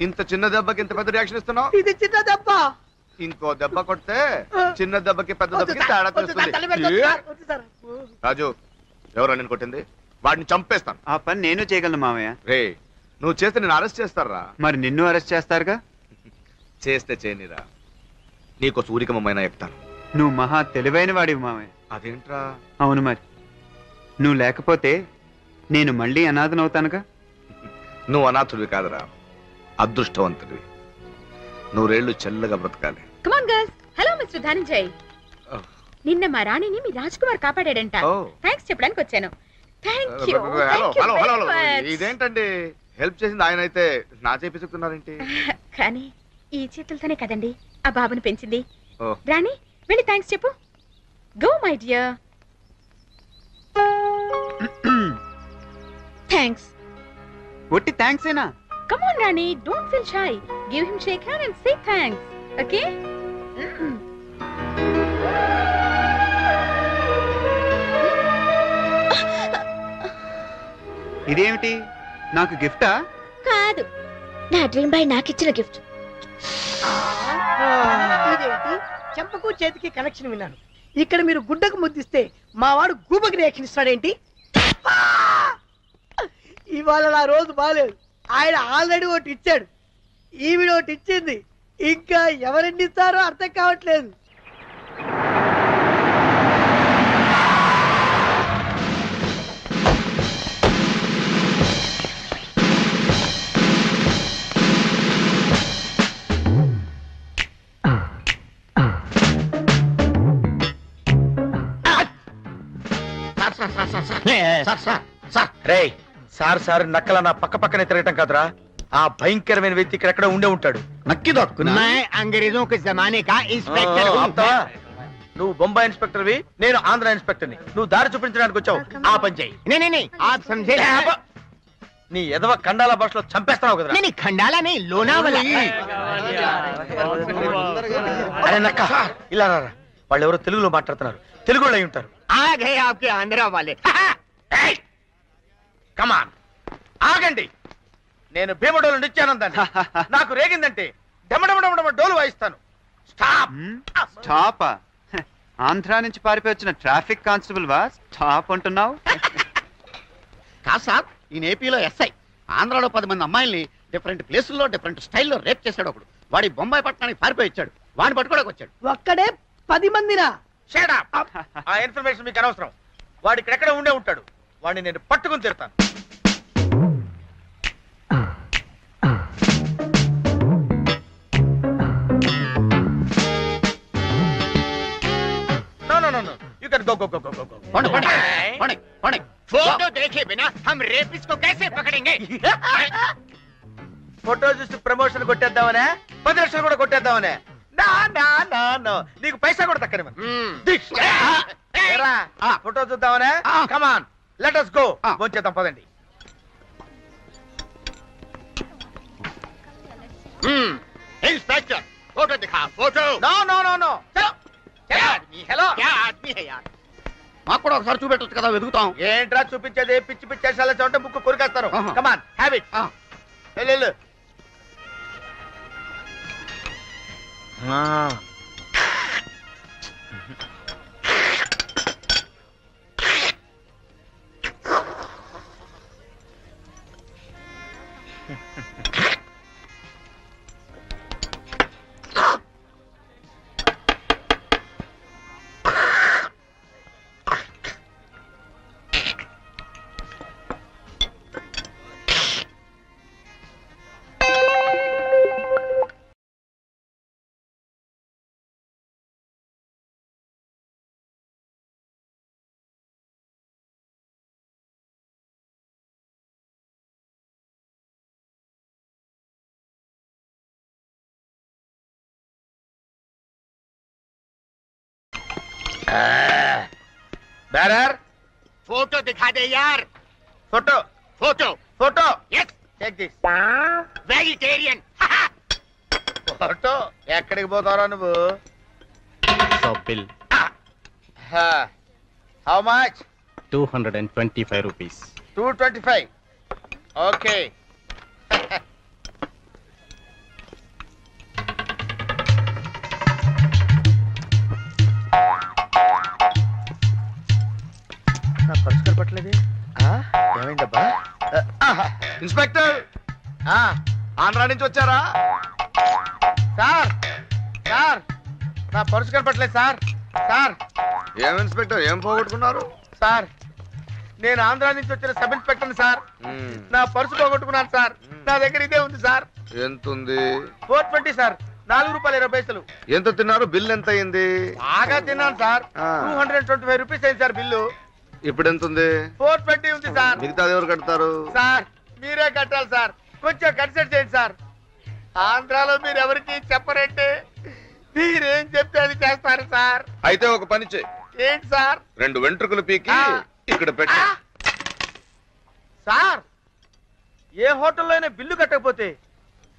ఇంత చిన్న దెబ్బకి ఇంత పెద్ద రియాక్షన్ ఇస్తున్నావు? ఇది చిన్న దెబ్బ. ఇంకో దెబ్బ కొడితే చిన్న దెబ్బకి పెద్ద దెబ్బకి తేడా తెలుస్తుంది. రాజు ఎవరు నేను కొట్టింది? వాడిని చంపేస్తాను. ఆ పని నేను చేయగలను మామయ్య రే నువ్వు చేస్తే నేను అరెస్ట్ చేస్తారా? మరి నిన్ను అరెస్ట్ చేస్తారుగా? చేస్తే చేయనిరా. నీకు సూరికమైన ఎక్కుతాను నువ్వు మహా తెలివైన వాడివి మామయ్య అదేంట్రా? అవును మరి. నువ్వు లేకపోతే నేను మళ్ళీ అనాథనవుతానుగా? నువ్వు అనాథుడివి కాదురా. అదృష్టవంతుడివి. నూరేళ్ళు చల్లగా బ్రతకాలి. Come on girls hello mister Dhananjay Oh. నిన్న మా రాణిని మీ రాజ్ కుమార్ కాపాడాడంట. Oh. థ్యాంక్స్ చెప్పడానికి వచ్చాను. Thank you hello hello hello hello ఇదేంటండి? హెల్ప్ చేసింది ఆయన అయితే నా చేపి చెప్తున్నారేంటి కానీ ఈ చేతులతోనే కదండి ఆ బాబుని పెంచింది. ఓ రాణి వెళ్ళి థ్యాంక్స్ చెప్పు. గో మై డియర్ థ్యాంక్స్ ఒట్టి థ్యాంక్స్ ఏనా? Come on Rani don't feel shy give him shake hand and say thanks okay ఇదేమిటి? నాకు గిఫ్టా? కాదు. నా డ్రీమ్ బాయ్ నాకు ఇచ్చిన గిఫ్ట్. ఇదేంటి చెంపకు చేతికి కనెక్షన్ విన్నాను. ఇక్కడ మీరు గుడ్డకు ముద్దిస్తే మా వాడు గూబకి రియాక్షన్ ఇస్తాడేంటి! ఇవాళ నా రోజు బాగాలేదు ఆయన ఆల్రెడీ ఒకటి ఇచ్చాడు ఈవిడ ఒకటి ఇచ్చింది ఇంకా ఎవరెన్ని ఇస్తారో అర్థం కావట్లేదు sir sir sir నక్కల నా పక్క పక్కనే తిరగటం కాదురా ఆ భయంకరమైన వ్యక్తి ఇక్కడ ఎక్కడ ఉండే ఉంటాడు నక్కి దొక్కునా मैं अंग्रेजों के जमाने का इंस्पेक्टर हूँ ఆపుతావా? నువ్వు బొంబాయి ఇన్స్పెక్టర్వి నేను ఆంధ్ర ఇన్స్పెక్టర్ని నువ్వు దారి చూపించడానికి వచ్చావు ఆ పని చేయి नहीं नहीं नहीं आप समझे नहीं అబ్బా! నీ ఎదవ కండాల భాషలో చంపేస్తావు కదా नहीं खंडाला नहीं लोनावाला అరే నక్క ఇలా రారా వాళ్ళు ఎవరో తెలుగులో మాట్లాడుతున్నారు తెలుగు వాళ్ళు అయి ఉంటారు आ गए आपके आंध्रा वाले కమాన్ ఆగండి. నేను భీమడోలు నిత్యానందాన్ని. నాకు రేగిందంటే డమడమడమడమ డోలు వాయిస్తాను. స్టాప్ స్టాపా హ, ఆంధ్రా నుంచి పారిపోయి వచ్చిన ట్రాఫిక్ కానిస్టేబుల్ వా? స్టాప్ అంటున్నావు? కాదు సార్ ఈయన ఏపీలో ఎస్ఐ. ఆంధ్రాలో పది మంది అమ్మాయిల్ని డిఫరెంట్ ప్లేసుల్లో డిఫరెంట్ స్టైల్లో రేప్ చేశాడు ఒకడు. వాడి బొంబాయి పట్టణానికి పారిపోయి వచ్చాడు. వాడిని పట్టుకోడానికి వచ్చాడు. ఒక్కడే పది మందినా Shut up. ఆ ఇన్ఫర్మేషన్ మీకు అనవసరం. వాడు ఇక్కడెక్కడ ఉండే ఉంటాడు. వాడిని నేను పట్టుకుని తిడతాను. You can go, go, go, go, go, go. పోండి, పోండి, పోండి, పోండి. फोटो देखे बिना हम रेपिस को कैसे पकड़ेंगे ఫోటో చూసి ప్రమోషన్ కొట్టేద్దామనే పది లక్షలు కూడా కొట్టేద్దామనే నా నా నా నో నీకు పైసా కూడా తక్కని ఆ. ఫోటో చూద్దామనే ఆ. కమాన్ లెట్ us గో ఆ. భోంచేద్దాం పదండి इंस्पेक्टर फोटो दिखा photo no no no no చలో क्या आदमी हेलो क्या आदमी है यार మాకు కూడా ఒకసారి చూపెట్టొచ్చు కదా వెతుకుతాం. ఏంట్రా చూపించేది? పిచ్చి పిచ్చి వేషాలు చోట బుక్ కొరికేస్తారు. కమాన్ హ్యావ్ ఇట్ ఆ. వెళ్ళు బేరర్ ఫోటో దిఖా దే యార్ photo photo photo yes take this vegetarian photo ఎక్కడికి పోతారా నువ్వు? Bill how much two hundred and twenty five rupees two twenty five okay inspector! ఆ, ఆంధ్రా నుంచి వచ్చారా? సార్! సార్! నా పర్సు కనపట్లేదు సార్! సార్! ఏం ఇన్స్పెక్టర్ ఏం పోగొట్టుకున్నారు? సార్! నేను ఆంధ్రా నుంచి వచ్చిన సబ్ ఇన్స్పెక్టర్ సార్! మ్మ్. నా పర్సు పోగొట్టుకున్నాను సార్! నా దగ్గర ఇదే ఉంది సార్! ఎంత ఉంది ఫోర్ ట్వంటీ సార్! నాలుగు రూపాయలు ఇరవై పైసలు! ఎంత తిన్నారు? బిల్ ఎంత అయింది? బాగా తిన్నాను సార్! ఆ. Two hundred twenty five rupees అయింది సార్ బిల్లు! ఇప్పుడు ఎంత ఉంది ఫోర్ ట్వంటీ ఉంది సార్! మిగతాది ఎవరు కడతారు? సార్! మీరే కట్టాలి సార్. కొంచెం కన్సల్ట్ చేయండి సార్. ఆంధ్రాలో మీరు ఎవరికి చెప్పరంటే మీరేం చెప్తే అది చేస్తారు సార్. అయితే ఒక పని చేయి. ఏంటి సార్? రెండు వెంట్రుకలు పీకి ఆ. ఇక్కడ పెట్టు! సార్ ఏ హోటల్లో అయినా బిల్లు కట్టకపోతే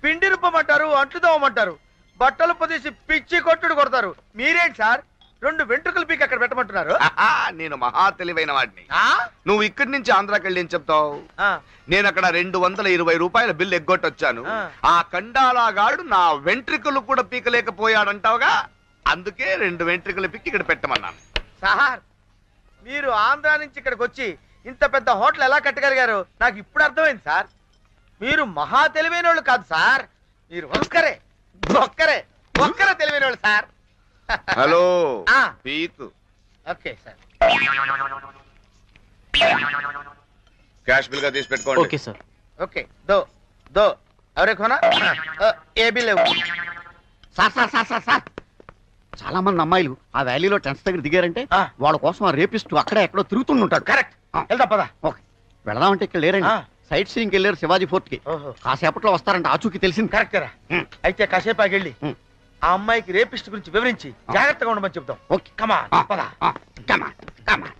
పిండి రుబ్బమంటారు అంట్లు బట్టలు పొదేసి పిచ్చి కొట్టుడు కొడతారు. మీరేంటి సార్? రెండు వెంట్రుకలు పీకి అక్కడ పెట్టమంటున్నారు? ఆహా, నేను మహా తెలివైన వాడిని. ఆ? నువ్వు ఇక్కడి నుంచి ఆంధ్రాకి వెళ్ళి ఏం చెప్తావు? ఆ, నేను అక్కడ రెండు వందల ఇరవై రూపాయల బిల్లు ఎగ్గొట్టొచ్చాను. ఆ. ఆ కండాలాగాడు నా వెంట్రుకలు కూడా పీకలేకపోయాడంటావుగా? అందుకే రెండు వెంట్రుకలు పీకి ఇక్కడ పెట్టమన్నాను. సార్ మీరు ఆంధ్రా నుంచి ఇక్కడికి వచ్చి ఇంత పెద్ద హోటల్ ఎలా కట్టగలిగారు? నాకు ఇప్పుడు అర్థమైంది సార్. మీరు మహా తెలివైన వాళ్ళు కాదు సార్. మీరు ఒక్కరే ఒక్కరే ఒక్కరే తెలివైన వాళ్ళు సార్. హలో ఆ. పీకు ఓకే సార్. క్యాష్ బిల్గా తీసి పెట్టుకోండి. Okay sir. ఓకే దో దో. ఎవరే కోనా? ఏ బిల్ లేవు. Sir sir sir sir sir. చాలా మంది అమ్మాయిలు ఆ వ్యాలీలో టెన్స్ దగ్గర దిగారంటే ఆ. వాళ్ళ కోసం ఆ రేపిస్తూ అక్కడే ఎక్కడో తిరుగుతుంటాడు కరెక్ట్. వెళ్దా పదా. ఓకే. వెళదామంటే ఇక్కడ లేరండి. ఆ. సైట్ సీయింగ్ వెళ్ళారు శివాజీ ఫోర్ట్కి ఓహో. కాసేపట్లో వస్తారంట. ఆచూకి తెలిసింది. కరెక్టరా ఉమ్. అయితే కాసేపు ఆగి వెళ్ళి. ఉమ్. ఆ అమ్మాయికి రేపిస్ట్ గురించి వివరించి జాగ్రత్తగా ఉండమని చెప్తాం ఓకే. కమా పదా. come on.